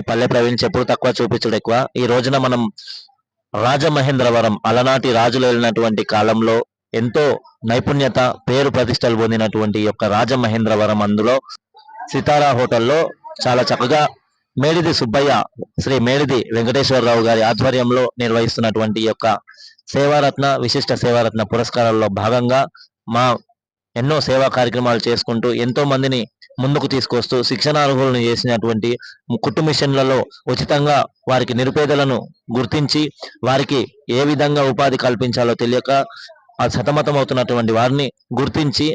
పల్లె ప్రవీణ్ చెప్పుడు తక్కువ చూపించడం ఎక్కువ. ఈ రోజున మనం రాజమహేంద్రవరం అలనాటి రాజులు వెళ్ళినటువంటి కాలంలో ఎంతో నైపుణ్యత పేరు ప్రతిష్టలు పొందినటువంటి యొక్క రాజమహేంద్రవరం అందులో సితారా హోటల్లో చాలా చక్కగా మేడిది సుబ్బయ్య శ్రీ మేడిది వెంకటేశ్వరరావు గారి ఆధ్వర్యంలో నిర్వహిస్తున్నటువంటి యొక్క సేవారత్న విశిష్ట సేవారత్న పురస్కారాల్లో భాగంగా మా ఎన్నో సేవా కార్యక్రమాలు చేసుకుంటూ ఎంతో మందిని ముందుకు తీసుకొస్తూ శిక్షణ అర్హులను చేసినటువంటి కుట్టు మిషన్లలో ఉచితంగా వారికి నిరుపేదలను గుర్తించి వారికి ఏ విధంగా ఉపాధి కల్పించాలో తెలియక ఆ సతమతం అవుతున్నటువంటి వారిని గుర్తించి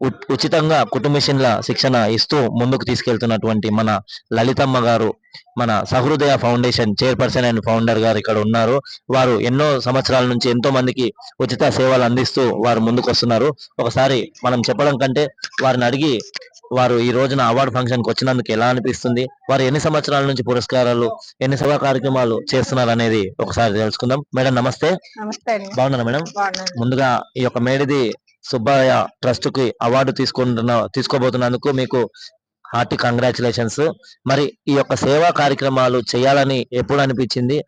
ఉ- ఉచితంగా కుట్టు మిషన్ల శిక్షణ ఇస్తూ ముందుకు తీసుకెళ్తున్నటువంటి మన లలితమ్మ గారు మన Sahrudaya foundation chairperson and founder గారు ఇక్కడ ఉన్నారు. వారు ఎన్నో సంవత్సరాల నుంచి ఎంతో మందికి ఉచిత సేవలు అందిస్తూ వారు ముందుకు వస్తున్నారు ఒకసారి మనం చెప్పడం కంటే వారిని అడిగి వారు ఈ రోజున అవార్డు ఫంక్షన్కి వచ్చినందుకు ఎలా అనిపిస్తుంది? వారు ఎన్ని సంవత్సరాల నుంచి పురస్కారాలు ఎన్ని సేవా కార్యక్రమాలు చేస్తున్నారు అనేది ఒకసారి తెలుసుకుందాం. మేడం నమస్తే. బాగున్నారా మేడం? బాగున్నాను. ముందుగా ఈ యొక్క మేడిది సుబ్బయ్య ట్రస్ట్కి అవార్డు తీసుకుంటున్న తీసుకోబోతున్నందుకు మీకు హార్టీ కంగ్రాచులేషన్స్. మరి ఈ యొక్క సేవా కార్యక్రమాలు చేయాలని ఎప్పుడు అనిపించింది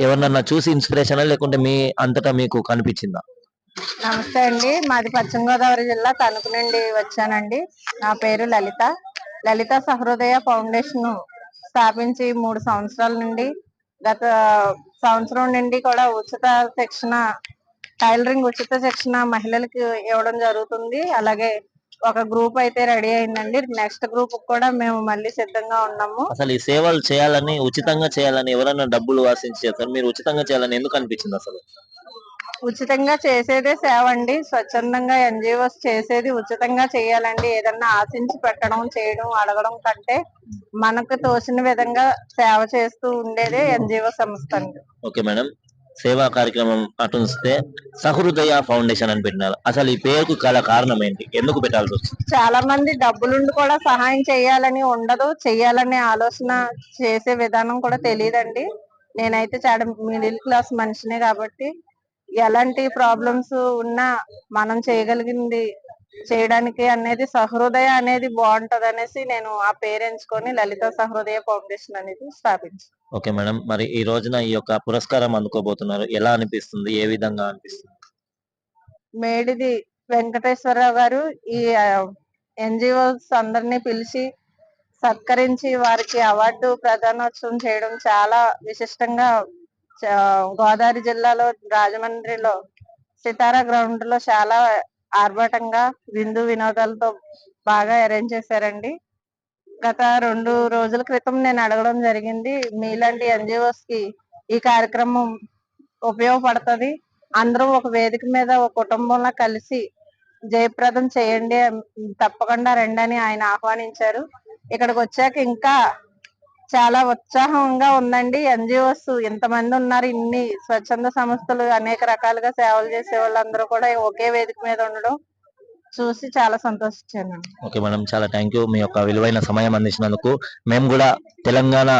ఎవరినన్నా చూసి ఇన్స్పిరేషన్ లేకుంటే మీ అంతటా మీకు కనిపించిందా? నమస్తే అండి. మాది పశ్చిమ గోదావరి జిల్లా తణుకు నుండి వచ్చానండి. నా పేరు లలిత. లలిత సహృదయ ఫౌండేషన్ స్థాపించి మూడు సంవత్సరాల నుండి గత సంవత్సరం నుండి కూడా ఉచిత శిక్షణ టైలరింగ్ ఉచిత శిక్షణ మహిళలకు ఇవ్వడం జరుగుతుంది. అలాగే ఒక గ్రూప్ అయితే రెడీ అయిందండి. నెక్స్ట్ గ్రూప్ కూడా మేము మళ్ళీ సిద్ధంగా ఉన్నాము. అసలు ఈ సేవలు చేయాలని ఉచితంగా చేయాలని ఎవరైనా డబ్బులు ఆశించి చేస్తారు మీరు ఉచితంగా చేయాలని ఎందుకు అనిపించింది అసలు? ఉచితంగా చేసేదే సేవ అండి స్వచ్ఛందంగా ఎన్జిఓస్ చేసేది ఉచితంగా చేయాలండి. ఏదన్నా ఆశించి పెట్టడం చేయడం అడగడం కంటే మనకు తోచిన విధంగా సేవ చేస్తూ ఉండేదే ఎన్జిఓ సంస్థ అండి. Okay madam. సేవా కార్యక్రమం అటుంచితే సహృదయ ఫౌండేషన్ అని పెట్టినారు. అసలు ఈ పేరుకు గల కారణం ఏంటి? ఎందుకు పెట్టాల్సి వచ్చింది చాలా మంది డబ్బులుండి కూడా సహాయం చేయాలని ఉండదు. చెయ్యాలనే ఆలోచన చేసే విధానం కూడా తెలియదండి. నేనైతే చాలా మిడిల్ క్లాస్ మనిషినే కాబట్టి ఎలాంటి ప్రాబ్లమ్స్ ఉన్నా మనం చేయగలిగింది చేయడానికి అనేది సహృదయ అనేది బాగుంటది అనేసి నేను ఆ పేరు ఎంచుకొని లలిత సహృదయ ఫౌండేషన్ అనేది స్థాపించాను ఓకే మేడం. మరి ఈ రోజున ఈ యొక్క పురస్కారం అందుకోబోతున్నారు. ఎలా అనిపిస్తుంది? ఏ విధంగా అనిపిస్తుంది? మేడిది వెంకటేశ్వరరావు గారు ఈ ఎన్జిఓస్ అందరినీ పిలిచి సత్కరించి వారికి అవార్డు ప్రదానోత్సవం చేయడం చాలా విశిష్టంగా గోదావరి జిల్లాలో రాజమండ్రిలో సితారా గ్రౌండ్లో చాలా ఆర్భాటంగా విందు వినోదాలతో బాగా అరేంజ్ చేశారండి. గత రెండు రోజుల క్రితం నేను అడగడం జరిగింది మీలాంటి ఎన్జిఓస్కి ఈ కార్యక్రమం ఉపయోగపడుతుంది. అందరూ ఒక వేదిక మీద ఒక కుటుంబంలో కలిసి జయప్రదం చేయండి తప్పకుండా రండి అని ఆయన ఆహ్వానించారు. ఇక్కడికి వచ్చాక ఇంకా చాలా ఉత్సాహంగా ఉందండి. ఎన్జిఓస్ ఇంతమంది ఉన్నారు. ఇన్ని స్వచ్ఛంద సంస్థలు అనేక రకాలుగా సేవలు చేసే వాళ్ళందరూ కూడా ఒకే వేదిక మీద ఉండడం చూసి చాలా సంతోషించాను ఓకే మేడం. చాలా థ్యాంక్ యూ మీ యొక్క విలువైన సమయం అందించినందుకు. మేము కూడా తెలంగాణ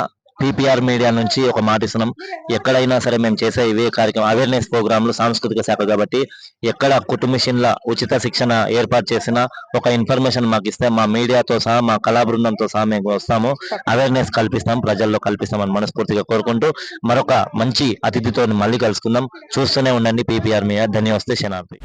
పీపీఆర్ మీడియా నుంచి ఒక మాట ఇస్తున్నాం. ఎక్కడైనా సరే మేము చేసే ఇవే కార్యక్రమం అవేర్నెస్ ప్రోగ్రాంలు సాంస్కృతిక శాఖ కాబట్టి ఎక్కడ కుటుంబ ఉచిత శిక్షణ ఏర్పాటు చేసిన ఒక ఇన్ఫర్మేషన్ మాకు ఇస్తే మా మీడియాతో సహా మా కళా బృందంతో సహా మేము వస్తాము. అవేర్నెస్ కల్పిస్తాం ప్రజల్లో కల్పిస్తామని మనస్ఫూర్తిగా కోరుకుంటూ మరొక మంచి అతిథితో మళ్ళీ కలుసుకుందాం. చూస్తూనే ఉండండి పీపీఆర్ మీడియా ధన్యవాస్తే శనార్థి